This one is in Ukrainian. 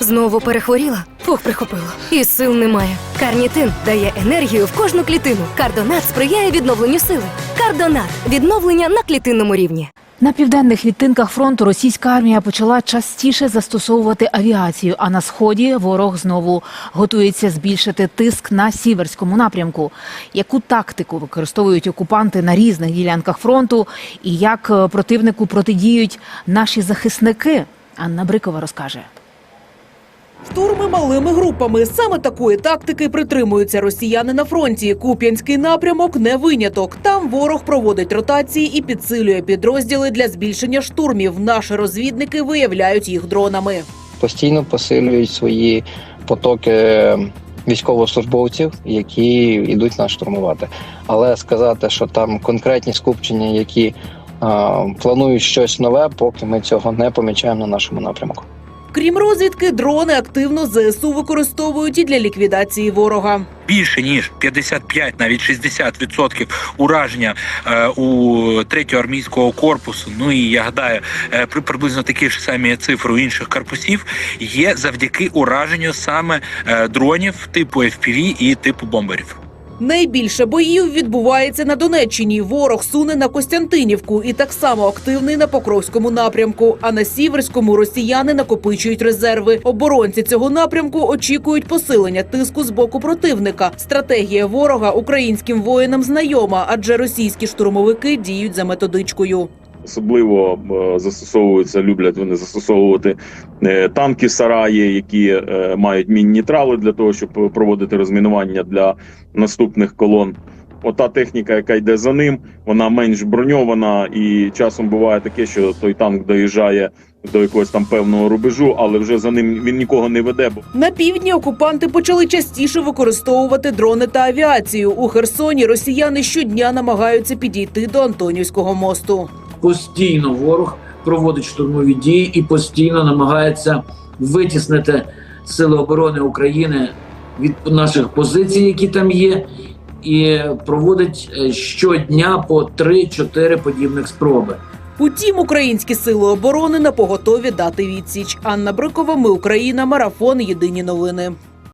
Знову перехворіла? Фух, прихопило. І сил немає. Карнітин дає енергію в кожну клітину. Кардонат сприяє відновленню сили. Кардонат відновлення на клітинному рівні. На південних відтинках фронту російська армія почала частіше застосовувати авіацію, а на сході ворог знову готується збільшити тиск на сіверському напрямку. Яку тактику використовують окупанти на різних ділянках фронту, і як е, противнику протидіють наші захисники? Анна Брикова розкаже. Штурми малими групами. Саме такої тактики притримуються росіяни на фронті. Куп'янський напрямок не виняток. Там ворог проводить ротації і підсилює підрозділи для збільшення штурмів. Наші розвідники виявляють їх дронами. постійно посилюють свої потоки військовослужбовців, які йдуть нас штурмувати. Але сказати, що там конкретні скупчення, які а, планують щось нове, поки ми цього не помічаємо на нашому напрямку. Крім розвідки, дрони активно ЗСУ використовують і для ліквідації ворога. більше ніж 55, навіть 60% ураження е, у 3-го армійського корпусу. Ну і я гадаю, е, при приблизно такі ж самі цифри у інших корпусів є завдяки ураженню саме е, дронів типу FPV і типу бомберів. Найбільше боїв відбувається на Донеччині. Ворог суне на Костянтинівку і так само активний на Покровському напрямку. А на Сіверському росіяни накопичують резерви. Оборонці цього напрямку очікують посилення тиску з боку противника. Стратегія ворога українським воїнам знайома, адже російські штурмовики діють за методичкою. Особливо е, застосовуються, люблять вони застосовувати е, танки сараї, які е, мають мінні трали для того, щоб проводити розмінування для наступних колон. Ота техніка, яка йде за ним, вона менш броньована, і часом буває таке, що той танк доїжджає до якогось там певного рубежу, але вже за ним він нікого не веде. На півдні окупанти почали частіше використовувати дрони та авіацію. У Херсоні росіяни щодня намагаються підійти до Антонівського мосту. Постійно ворог проводить штурмові дії і постійно намагається витіснити сили оборони України від наших позицій, які там є, і проводить е, щодня по 3-4 подібних спроби. Утім, українські сили оборони на поготові дати відсіч. Анна Брикова, ми Україна, марафон. Єдині новини.